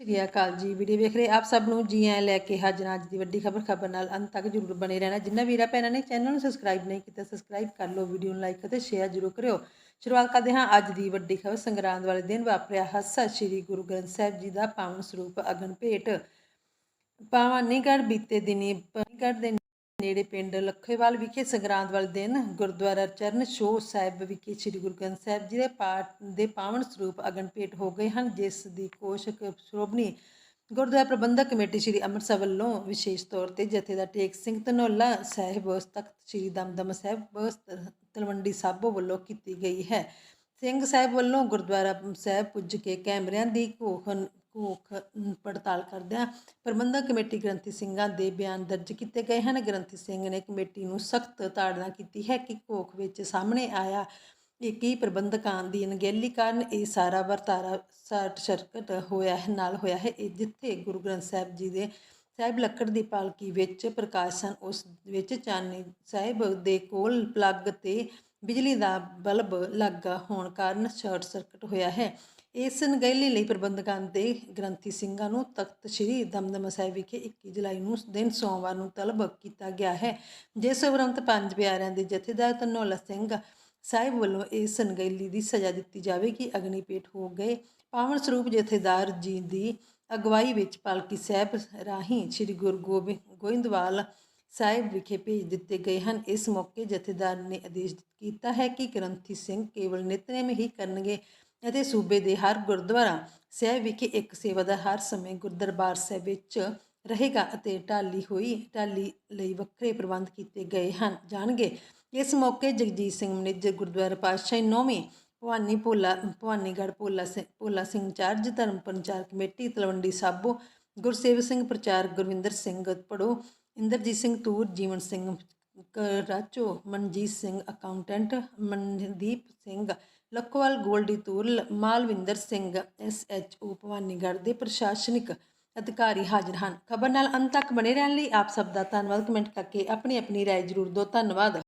ਸ਼੍ਰੀ ਅਕਾਲ ਜੀ। ਵੀਡੀਓ ਵੇਖ ਰਹੇ ਆਪ ਸਭ ਨੂੰ ਜੀ ਆਇਆਂ ਲੈ ਕੇ ਹਾਜ਼ਰ ਅੱਜ ਦੀ ਵੱਡੀ ਖਬਰ ਖਬਰ ਨਾਲ ਅੰਤ ਤੱਕ ਜਰੂਰ ਬਣੇ ਰਹਿਣਾ। ਜਿੰਨਾ ਵੀਰਾ ਭੈਣਾਂ ਨੇ ਚੈਨਲ ਨੂੰ ਸਬਸਕ੍ਰਾਈਬ ਨਹੀਂ ਕੀਤਾ ਸਬਸਕ੍ਰਾਈਬ ਕਰ ਲਓ, ਵੀਡੀਓ ਨੂੰ ਲਾਈਕ ਅਤੇ ਸ਼ੇਅਰ ਜਰੂਰ ਕਰਿਓ। ਸ਼ੁਰੂਆਤ ਕਰਦੇ ਹਾਂ ਅੱਜ ਦੀ ਵੱਡੀ ਖਬਰ। ਸੰਗਰਾਂਦ ਵਾਲੇ ਦਿਨ ਵਾਪਰਿਆ ਹਾਦਸਾ ਸ਼੍ਰੀ ਗੁਰੂ ਗ੍ਰੰਥ ਸਾਹਿਬ ਜੀ ਦਾ ਪਾਵਨ ਸਰੂਪ ਅਗਨ ਭੇਟ। ਭਵਾਨੀਗੜ੍ਹ ਬੀਤੇ ਦਿਨੀ ਭਵਾਨੀਗੜ੍ਹ ਦੇ ਨੇੜੇ ਪਿੰਡ ਲੱਖੇਵਾਲ ਵਿਖੇ ਸੰਗਰਾਂਦ ਵਾਲੇ ਦਿਨ ਗੁਰਦੁਆਰਾ ਚਰਨ ਛੋਹ ਸਾਹਿਬ ਵਿਖੇ ਸ੍ਰੀ ਗੁਰੂ ਗ੍ਰੰਥ ਸਾਹਿਬ ਜੀ ਦੇ ਪਾਠ ਦੇ ਪਾਵਨ ਸਰੂਪ ਅਗਨ ਭੇਟ ਹੋ ਗਏ ਹਨ, ਜਿਸ ਦੀ ਕੋਸ਼ਕ ਸ਼੍ਰੋਮਣੀ ਗੁਰਦੁਆਰਾ ਪ੍ਰਬੰਧਕ ਕਮੇਟੀ ਸ੍ਰੀ ਅੰਮ੍ਰਿਤਸਰ ਵੱਲੋਂ ਵਿਸ਼ੇਸ਼ ਤੌਰ ਤੇ ਜਥੇਦਾਰ ਟੇਕ ਸਿੰਘ ਧਨੋਲਾ ਸਾਹਿਬ ਤਖਤ ਸ੍ਰੀ ਦਮਦਮ ਸਾਹਿਬ ਤਲਵੰਡੀ ਸਾਬੋ ਵੱਲੋਂ ਕੀਤੀ ਗਈ ਹੈ। ਸਿੰਘ ਸਾਹਿਬ ਵੱਲੋਂ ਗੁਰਦੁਆਰਾ ਸਾਹਿਬ ਪੁੱਜ ਕੇ ਕੈਮਰਿਆਂ ਦੀ ਘੋਖਣ ਘੋਖ ਪੜਤਾਲ ਕਰਦਿਆਂ ਪ੍ਰਬੰਧਕ ਕਮੇਟੀ ਗ੍ਰੰਥੀ ਸਿੰਘਾਂ ਦੇ ਬਿਆਨ ਦਰਜ ਕੀਤੇ ਗਏ ਹਨ। ਗ੍ਰੰਥੀ ਸਿੰਘ ਨੇ ਕਮੇਟੀ ਨੂੰ ਸਖਤ ਤਾੜਨਾ ਕੀਤੀ ਹੈ ਕਿ ਘੋਖ ਵਿੱਚ ਸਾਹਮਣੇ ਆਇਆ ਇਹ ਕੀ ਪ੍ਰਬੰਧਕਾਂ ਦੀ ਅਣਗਹਿਲੀ ਕਾਰਨ ਇਹ ਸਾਰਾ ਵਰਤਾਰਾ ਸਾਟ ਸਰਕਟ ਹੋਇਆ ਹੈ, ਨਾਲ ਹੋਇਆ ਹੈ। ਇਹ ਜਿੱਥੇ ਗੁਰੂ ਗ੍ਰੰਥ ਸਾਹਿਬ ਜੀ ਦੇ ਸਾਹਿਬ ਲੱਕੜ ਦੀ ਪਾਲਕੀ ਵਿੱਚ ਪ੍ਰਕਾਸ਼ ਸਨ, ਉਸ ਵਿੱਚ ਚਾਨਣੀ ਸਾਹਿਬ ਦੇ ਕੋਲ ਪਲੱਗ ਤੇ ਬਿਜਲੀ ਦਾ ਬਲਬ ਲੱਗਾ ਹੋਣ ਕਾਰਨ ਸ਼ਾਰਟ ਸਰਕਟ ਹੋਇਆ ਹੈ। ਇਸ ਨਗੈਲੀ ਲਈ ਪ੍ਰਬੰਧਕਾਂ ਦੇ ਗ੍ਰੰਥੀ ਸਿੰਘਾਂ ਨੂੰ ਤਖਤ ਸ੍ਰੀ ਦਮਦਮਾ ਸਾਹਿਬ ਵਿਖੇ 21 ਜੁਲਾਈ ਨੂੰ ਦਿਨ ਸੋਮਵਾਰ ਨੂੰ ਤਲਬ ਕੀਤਾ ਗਿਆ ਹੈ। ਜਿਸ ਉਪਰੰਤ ਪੰਜ ਪਿਆਰਿਆਂ ਦੇ ਜਥੇਦਾਰ ਧਨੌਲਾ ਸਿੰਘ ਸਾਹਿਬ ਵੱਲੋਂ ਇਸ ਨਗੈਲੀ ਦੀ ਸਜ਼ਾ ਦਿੱਤੀ ਜਾਵੇਗੀ। ਅਗਨੀ ਭੇਟ ਹੋ ਗਏ। ਪਾਵਨ ਸਰੂਪ ਜਥੇਦਾਰ ਜੀ ਦੀ ਅਗਵਾਈ ਵਿੱਚ ਪਾਲਕੀ ਸਾਹਿਬ ਰਾਹੀਂ ਸ੍ਰੀ ਗੁਰੂ ਗੋਬਿੰਦ ਗੋਇੰਦਵਾਲ ਸਾਹਿਬ ਵਿਖੇ ਭੇਜ ਦਿੱਤੇ ਗਏ ਹਨ। ਇਸ ਮੌਕੇ ਜਥੇਦਾਰ ਨੇ ਆਦੇਸ਼ ਕੀਤਾ ਹੈ ਕਿ ਗ੍ਰੰਥੀ ਸਿੰਘ ਕੇਵਲ ਨਿਤਨੇਮ ਹੀ ਕਰਨਗੇ। ਅਤੇ ਸੂਬੇ ਦੇ ਹਰ ਗੁਰਦੁਆਰਾ ਸਾਹਿਬ ਵਿਖੇ ਇੱਕ ਸੇਵਾਦਾਰ ਹਰ ਸਮੇਂ ਗੁਰਦਰਬਾਰ ਸਾਹਿਬ ਵਿੱਚ ਰਹੇਗਾ ਅਤੇ ਢਾਲੀ ਹੋਈ, ਢਾਲੀ ਲਈ ਵੱਖਰੇ ਪ੍ਰਬੰਧ ਕੀਤੇ ਗਏ ਹਨ। ਜਾਣਗੇ, ਇਸ ਮੌਕੇ Jagjit Singh manager Gurdwara Patshahi Nauvin, Bhawani Bhola, Bhawanigarh Bhola Singh Bhola Singh charge Dharam Parchar committee, Talwandi Sabo Gursev Singh ਪ੍ਰਚਾਰ ਗੁਰਵਿੰਦਰ ਸਿੰਘ ਪੜੋ Inderjit Singh Toor Jeevan Singh ਰਾਚੋ Manjeet Singh accountant Mandeep Singh Lakhowal Goldy Toor Malvinder Singh SHO Bhawanigarh ਦੇ ਪ੍ਰਸ਼ਾਸਨਿਕ ਅਧਿਕਾਰੀ ਹਾਜ਼ਰ ਹਨ ਖਬਰ ਨਾਲ ਅੰਤ ਤੱਕ ਬਣੇ ਰਹਿਣ ਲਈ ਆਪ ਸਭ ਦਾ ਧੰਨਵਾਦ ਕਮੈਂਟ ਕਰਕੇ ਆਪਣੀ ਆਪਣੀ رائے ਜ਼ਰੂਰ ਦਿਓ ਧੰਨਵਾਦ